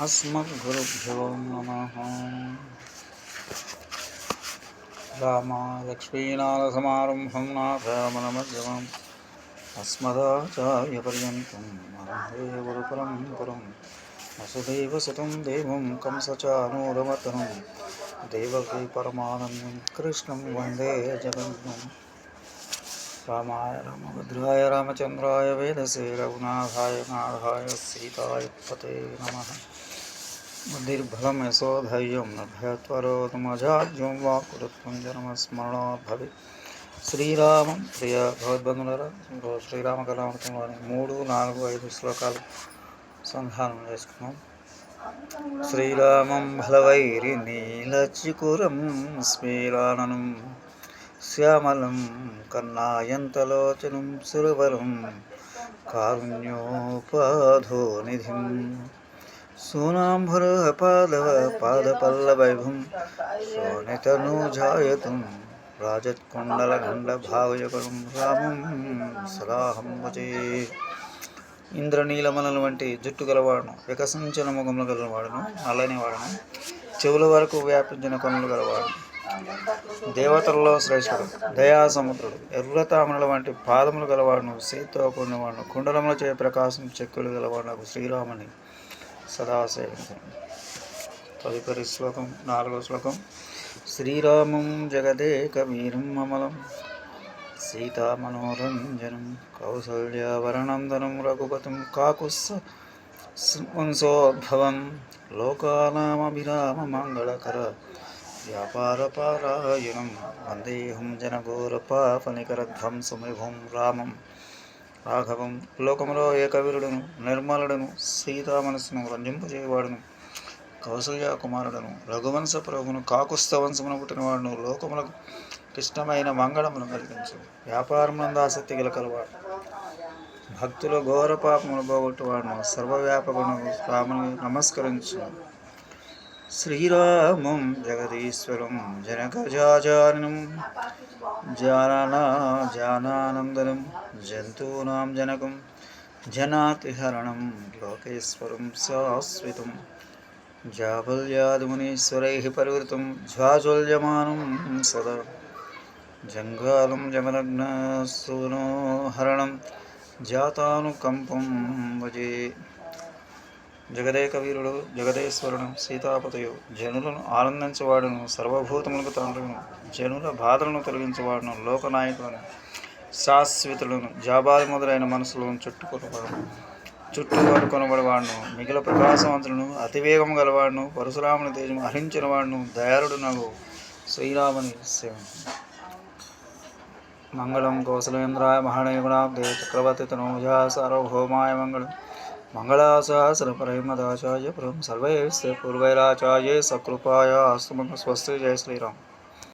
अस्मद्गुरुभ्यो नमः रामालक्ष्मीनाथसमारम्भं नाथमनमध्यमम् अस्मदाचार्यपर्यन्तं वन्दे गुरुपरम्परं वसुदेवसुतं देवं कंसचानूरमर्दनं देवकी परमानन्दं कृष्णं वन्दे जगन्नम् రామాయ రామభద్రాయ రామచంద్రాయ వేదసే రఘునాథాయ నాథాయ సీతాయుపతే నమ బుద్ధిర్బలం యశోధైర్యం నభయత్వరోతమజాజ్యం వాక్కురుత్వం జన్మస్మరణాత్ భవి శ్రీరామం ప్రియ భగవద్బంధుల ఈరోజు శ్రీరామ కళామృతంలోని మూడు నాలుగు ఐదు శ్లోకాలు సంధానం చేసుకున్నాం। శ్రీరామం భలవైరి నీలచికురం స్మీరాననం శ్యామలం కన్నాయంతలోచనం సురవరం కారుణ్యోపాధోనిధిం సూనాంభరపాదవ పాదపల్లవైభం శోణితనూజాయతం రాజత్కుండలగండభావయకరం రామం సదాహం వచే ఇంద్రనీలమలల వంటి జుట్టు గలవాడను వికసించిన ముఖములు గలవాడను నల్లని వాడను చెవుల వరకు వ్యాపించిన కొనులు గలవాడను. దేవతలలో శ్రేష్ఠుడు దయాసముద్రుడు ఎర్రతామనుల వంటి పాదములు గలవాడును సీతో కూడినవాడును కుండలముల చే ప్రకాశం చెక్కులు గలవాడు శ్రీరాముని సదా తదుపరి శ్లోకం నాలుగో శ్లోకం. శ్రీరామం జగదేకవీరం అమలం సీతామనోరంజనం కౌసల్యావరణందనం రఘుపతం కాకుత్స వంశోద్భవం లోకానామభిరామమంగళకర వ్యాపారపారాయణం. వందేహం జనగోరపాపనికరధ్వంసమిభం రామం. రాఘవం లోకములో ఏకవీరుడును నిర్మలుడును సీతా మనస్సును రంజింపజేయవాడును కౌసల్య కుమారుడును రఘువంశ ప్రభును కాకుస్థ వంశమును పుట్టినవాడును లోకములకు క్లిష్టమైన మంగళమును కలిగించు. వ్యాపారమునందు ఆసక్తి గిలకలవాడు భక్తుల ఘోర పాపములు పోగొట్టువాడును. సర్వవ్యాపకును రాముని నమస్కరించు శ్రీరామం జగదీశ్వరం జనకజాచారిణం జానా జానానందనం జంతూనాం జనకం జనాతిహరణం లోకేశ్వరం శాశ్వతం జాబల్యాదిమునీశ్వరైः పరివృతం జ్వాజ్వల్యమానం సదా జంగాలం జమలగ్నసూనోహరణం జాతానుకంపం భజే జగదేక వీరుడు జగదేశ్వరుడు సీతాపతయు జనులను ఆనందించేవాడును సర్వభూతములకు తండ్రిను జనుల బాధలను తొలగించేవాడును లోకనాయకులను శాశ్వతులను జాబాది మొదలైన మనసులను చుట్టుకొనబడును చుట్టూ కొనబడేవాడును మిగిలిన ప్రకాశవంతులను అతివేగం గలవాడును పరశురాముని తేజం హరించిన వాడును దయారుడు నగు శ్రీరాముని సేవించు మంగళం కౌశలేంద్రాయ మహాణయుగుణాబ్దే చక్రవర్తి తనూజా సార్వభౌమాయ మంగళం మంగళాసహస్రపరైమదాచార్య పురం సర్వైస్తే పూర్వైరాచార్య సకృపాయ అస్తు స్వస్తి. జయ శ్రీరామ్.